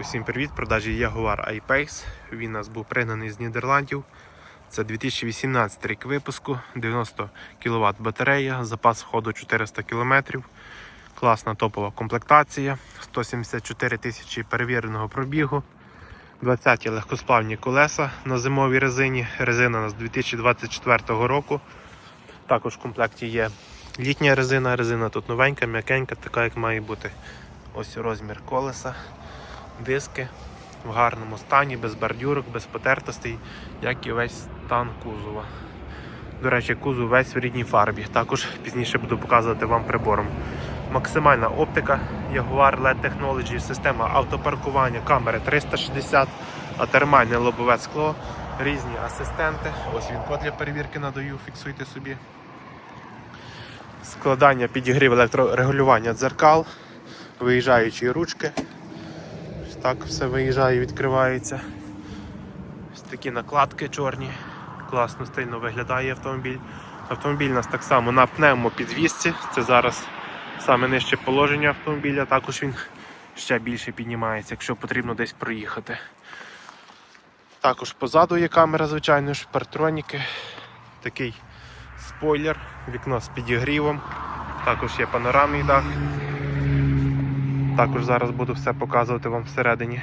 Усім привіт! Продажі Jaguar I-Pace. Він у нас був пригнаний з Нідерландів. Це 2018 рік випуску, 90 кВт батарея, запас ходу 400 км. Класна топова комплектація, 174 тисячі перевіреного пробігу, 20 легкосплавні колеса на зимовій резині. Резина у нас 2024 року. Також в комплекті є літня резина. Резина тут новенька, м'якенька, така як має бути. Ось розмір колеса диски в гарному стані, без бордюрок, без потертостей, як і весь стан кузова. До речі, кузов весь в рідній фарбі. Також пізніше буду показувати вам прибором. Максимальна оптика Jaguar LED Technology, система автопаркування, камери 360, а термальне лобове скло, різні асистенти. Ось він код для перевірки надаю, фіксуйте собі. Складання підігрів електрорегулювання дзеркал, виїжджаючі ручки. Так все виїжджає і відкривається. Ось такі накладки чорні. Класно стильно виглядає автомобіль. Автомобіль у нас так само на пневмопідвісці. Це зараз саме нижче положення автомобіля. Також він ще більше піднімається, якщо потрібно десь проїхати. Також позаду є камера, звичайно ж. Такий спойлер, вікно з підігрівом. Також є панорамний дах. Також зараз буду все показувати вам всередині.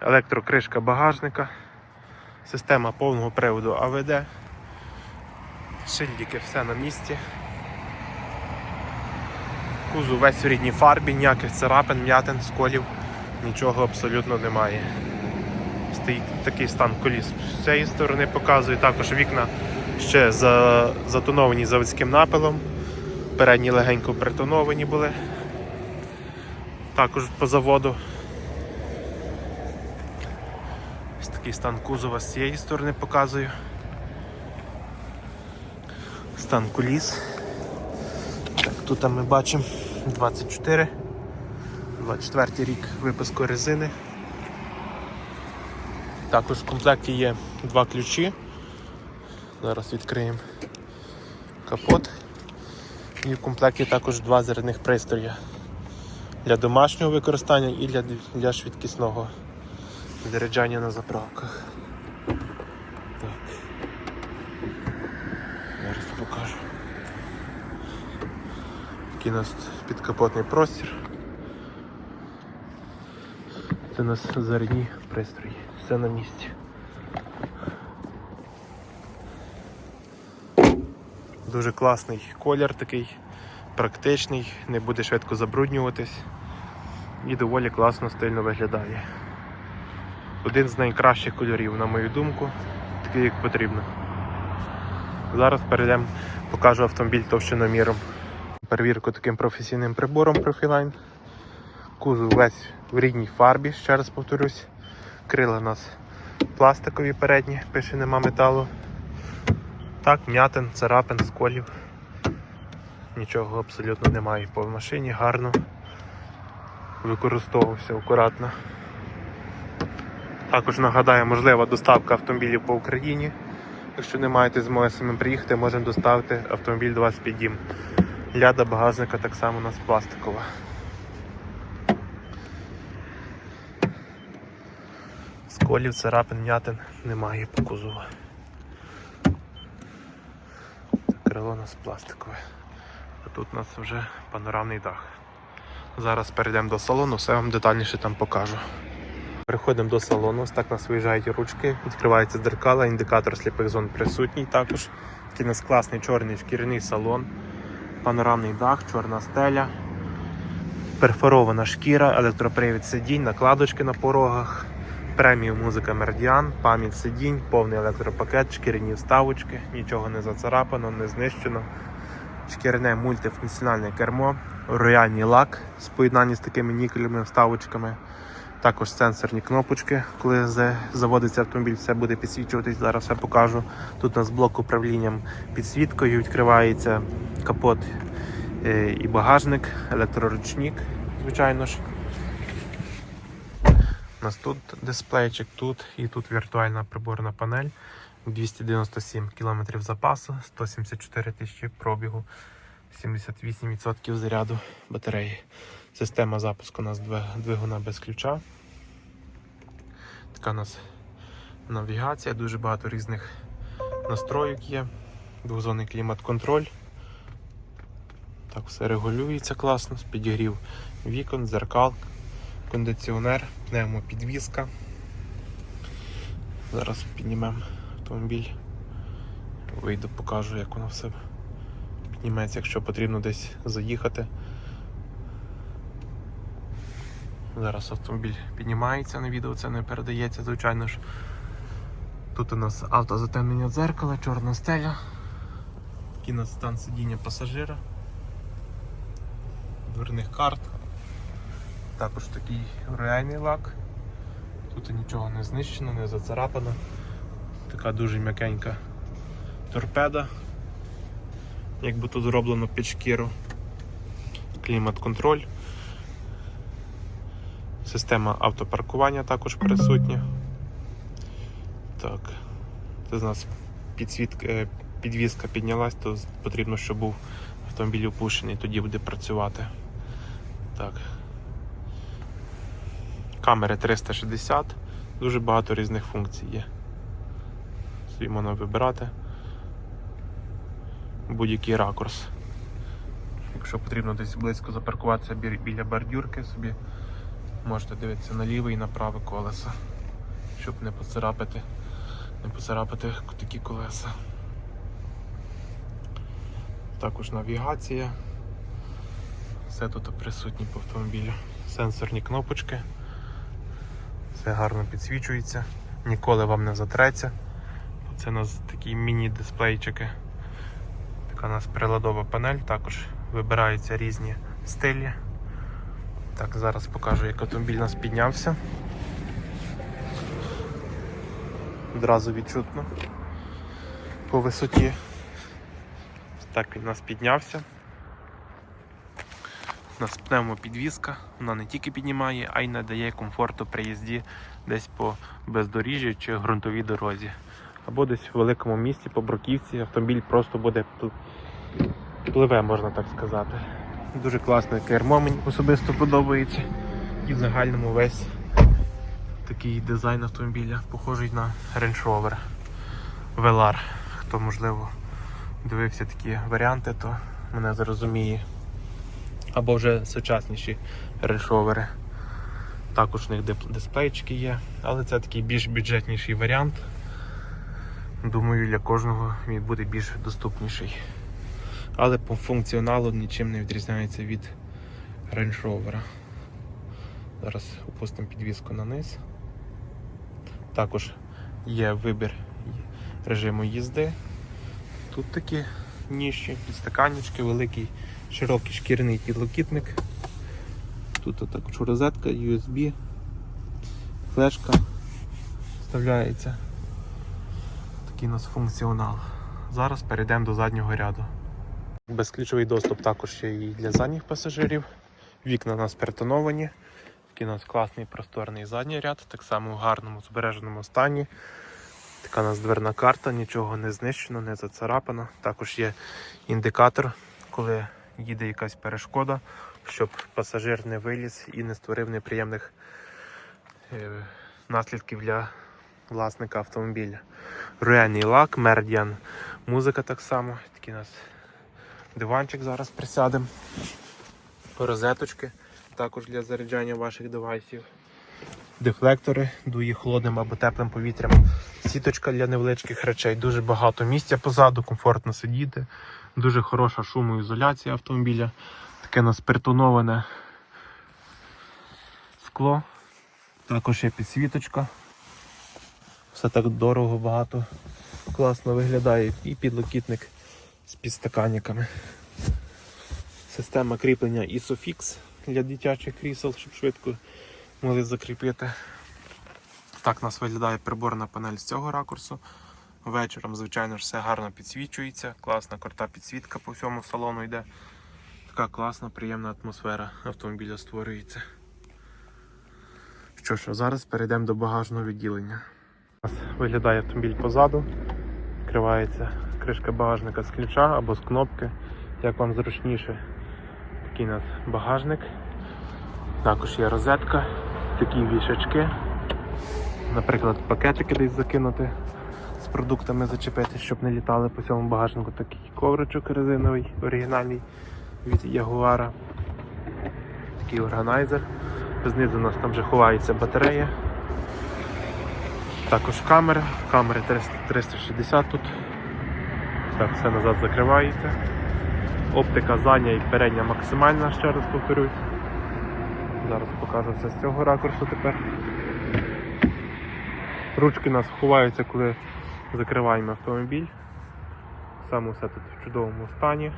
Електрокришка багажника, система повного приводу АВД, шильдики все на місці. Кузов весь в рідній фарбі, ніяких царапин, м'ятин, сколів, нічого абсолютно немає. Стоїть такий стан коліс з цієї сторони показую, також вікна ще затоновані заводським напилом. Передні легенько притоновані були також по заводу. Ось такий стан кузова з цієї сторони показую. Стан куліс. Так, тут ми бачимо 24, 24 рік випуску резини. Також в комплекті є два ключі. Зараз відкриємо капот. І в комплекті також два зарядних пристрої для домашнього використання і для, для швидкісного заряджання на заправках. Так. Зараз покажу. Такий у нас підкапотний простір. Це у нас зарядні пристрої. Все на місці. Дуже класний колір такий, практичний, не буде швидко забруднюватись і доволі класно стильно виглядає. Один з найкращих кольорів, на мою думку, такий як потрібно. Зараз перейдемо, покажу автомобіль товщиноміром. Перевірку таким професійним прибором Profiline. Кузов весь в рідній фарбі, ще раз повторюсь. Крила у нас пластикові передні, пише нема металу. Так, м'ятин, царапин, сколів. Нічого абсолютно немає по машині, гарно використовувався акуратно. Також нагадаю, можлива доставка автомобілів по Україні. Якщо не маєте змоги самим приїхати, можемо доставити автомобіль до вас під дім. Ляда багажника так само у нас пластикова. Сколів, царапин, м'ятин немає по кузову. Крило у нас пластикове. А тут у нас вже панорамний дах. Зараз перейдемо до салону, все вам детальніше там покажу. Переходимо до салону, ось так у нас виїжджають ручки, відкриваються дзеркала, індикатор сліпих зон присутній також. Такий у нас класний чорний шкіряний салон, панорамний дах, чорна стеля, перфорована шкіра, електропривід сидінь, накладочки на порогах, преміум музика Мердіан, пам'ять сидінь, повний електропакет, шкіряні вставочки, нічого не зацарапано, не знищено. Шкіряне мультифункціональне кермо, рояльний лак з поєднанні з такими нікельними вставочками. Також сенсорні кнопочки, коли заводиться автомобіль, все буде підсвічуватись. Зараз все покажу. Тут у нас блок управлінням підсвіткою, відкривається капот е, і багажник, електроручник, звичайно ж. У нас тут дисплейчик, тут і тут віртуальна приборна панель. 297 км запасу, 174 тисячі пробігу, 78% заряду батареї. Система запуску у нас двигуна без ключа. Така у нас навігація, дуже багато різних настроїк є. Двозонний клімат-контроль. Так, все регулюється класно, підігрів вікон, зеркал, кондиціонер, пневмопідвізка. Зараз піднімемо автомобіль. Вийду, покажу, як воно все підніметься, якщо потрібно десь заїхати. Зараз автомобіль піднімається на відео, це не передається, звичайно ж. Тут у нас автозатемнення дзеркала, чорна стеля. Такий сидіння пасажира. Дверних карт. Також такий реальний лак. Тут нічого не знищено, не зацарапано. Така дуже м'якенька торпеда. Якби тут зроблено під шкіру. Клімат-контроль. Система автопаркування також присутня. Так. Це з нас підсвітка, е, підвізка піднялась, то потрібно, щоб був автомобіль опущений, тоді буде працювати. Так. Камери 360, дуже багато різних функцій є. Собі можна вибирати будь-який ракурс. Якщо потрібно десь близько запаркуватися біля бордюрки собі, можете дивитися на ліве і на праве колесо, щоб не поцарапати, не поцарапати такі колеса. Також навігація. Все тут присутнє по автомобілю. Сенсорні кнопочки. Все гарно підсвічується, ніколи вам не затреться. Це у нас такі міні-дисплейчики. Така у нас приладова панель, також вибираються різні стилі. Так, зараз покажу, як автомобіль у нас піднявся. Одразу відчутно по висоті. Так він у нас піднявся. У нас пневмопідвізка, вона не тільки піднімає, а й надає комфорту при їзді десь по бездоріжжі чи ґрунтовій дорозі. Або десь в великому місті по бруківці автомобіль просто буде пливе, можна так сказати. Дуже класне кермо, мені особисто подобається. І в загальному весь такий дизайн автомобіля похожий на Range Rover Velar. Хто можливо дивився такі варіанти, то мене зрозуміє. Або вже сучасніші Rover. Також у них дисплейчики є, але це такий більш бюджетніший варіант. Думаю, для кожного він буде більш доступніший. Але по функціоналу нічим не відрізняється від Range Rover. Зараз опустимо підвіску на низ. Також є вибір режиму їзди. Тут такі ніжчі, підстаканнички, великий широкий шкіряний підлокітник. Тут також розетка, USB, флешка вставляється. Такий функціонал. Зараз перейдемо до заднього ряду. Безключовий доступ також є і для задніх пасажирів. Вікна у нас перетоновані. Такий класний просторний задній ряд, так само в гарному збереженому стані. Така у нас дверна карта, нічого не знищено, не зацарапано. Також є індикатор, коли їде якась перешкода, щоб пасажир не виліз і не створив неприємних е, наслідків для власника автомобіля. Руяний лак, мердіан, музика так само. Такий у нас диванчик зараз присядемо. Розеточки також для заряджання ваших девайсів. Дефлектори дує холодним або теплим повітрям. Сіточка для невеличких речей. Дуже багато місця позаду, комфортно сидіти. Дуже хороша шумоізоляція автомобіля. Таке у нас притоноване скло. Також є підсвіточка. Все так дорого, багато. Класно виглядає. І підлокітник з підстаканниками. Система кріплення ISOFIX для дитячих крісел, щоб швидко могли закріпити. Так у нас виглядає приборна панель з цього ракурсу. Вечором, звичайно ж, все гарно підсвічується. Класна крута підсвітка по всьому салону йде. Така класна, приємна атмосфера автомобіля створюється. Що ж, зараз перейдемо до багажного відділення. Виглядає автомобіль позаду. Відкривається кришка багажника з ключа або з кнопки, як вам зручніше. Такий у нас багажник. Також є розетка, такі вішачки. Наприклад, пакетики десь закинути з продуктами зачепити, щоб не літали по цьому багажнику. Такий ковричок резиновий, оригінальний від Ягуара. Такий органайзер. Знизу у нас там вже ховається батарея. Також камера, камери 360 тут. Так, все назад закривається. Оптика задня і передня максимальна, ще раз повторюсь. Зараз покажу все з цього ракурсу тепер. Ручки нас ховаються, коли закриваємо автомобіль. Саме все тут в чудовому стані.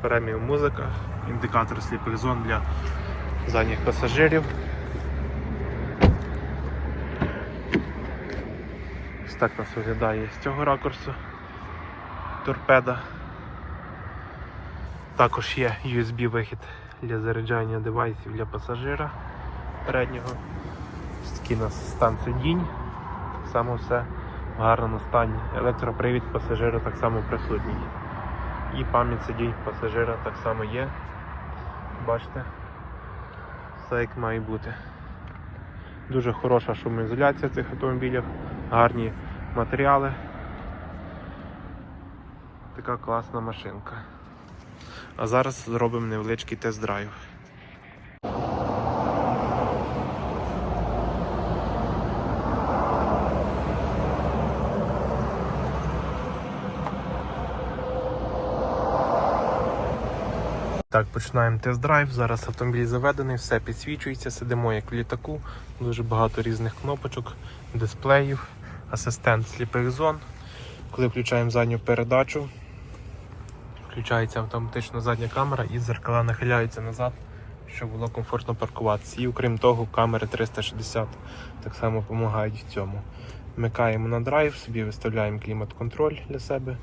Преміум музика, індикатор сліпих зон для задніх пасажирів. Так нас виглядає з цього ракурсу торпеда. Також є USB-вихід для заряджання девайсів для пасажира переднього. Ось такий у нас стан сидінь. Так само все в гарному стані. Електропривід пасажира так само присутній. І пам'ять сидінь пасажира так само є. Бачите? Все як має бути. Дуже хороша шумоізоляція цих автомобілях, гарні матеріали. Така класна машинка. А зараз зробимо невеличкий тест-драйв. Так, починаємо тест-драйв. Зараз автомобіль заведений, все підсвічується, сидимо як в літаку, дуже багато різних кнопочок, дисплеїв, асистент сліпих зон. Коли включаємо задню передачу, включається автоматично задня камера і зеркала нахиляються назад, щоб було комфортно паркуватися. І окрім того, камери 360 так само допомагають в цьому. Вмикаємо на драйв, собі виставляємо клімат-контроль для себе.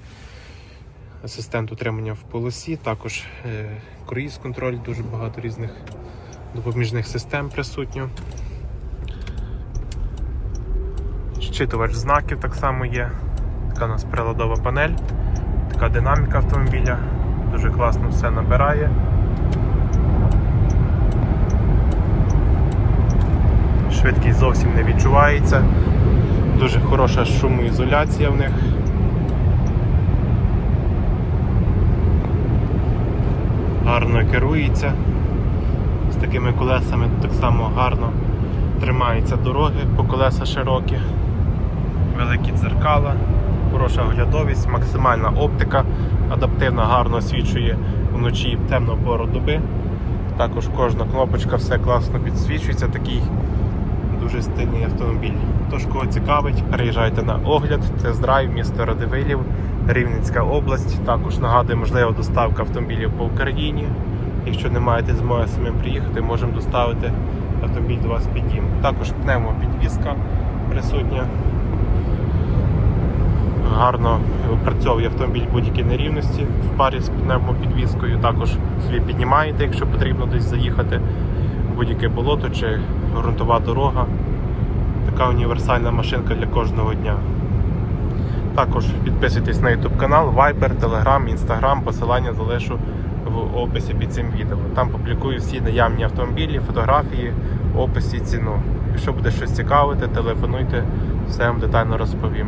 Асистент утримання в полосі, також е, круїз-контроль, дуже багато різних допоміжних систем присутньо. Щитувач знаків так само є. Така у нас приладова панель, така динаміка автомобіля, дуже класно все набирає. Швидкість зовсім не відчувається, дуже хороша шумоізоляція в них. Гарно керується. З такими колесами так само гарно тримаються дороги, по колеса широкі, великі дзеркала, хороша оглядовість, максимальна оптика, адаптивна, гарно освічує вночі темну пору доби. Також кожна кнопочка все класно підсвічується, такий дуже стильний автомобіль. Тож, кого цікавить, переїжджайте на огляд, тест-драйв, місто Радивилів, Рівненська область. Також нагадую, можлива доставка автомобілів по Україні. Якщо не маєте змоги самим приїхати, можемо доставити автомобіль до вас під дім. Також пневмопідвізка присутня. Гарно опрацьовує автомобіль будь-які нерівності в парі з пневмопідвізкою. Також собі піднімаєте, якщо потрібно десь заїхати будь-яке болото чи ґрунтова дорога. Така універсальна машинка для кожного дня. Також підписуйтесь на YouTube канал, Viber, Telegram, Instagram, посилання залишу в описі під цим відео. Там публікую всі наявні автомобілі, фотографії, опис і ціну. Якщо буде щось цікавити, телефонуйте, все вам детально розповім.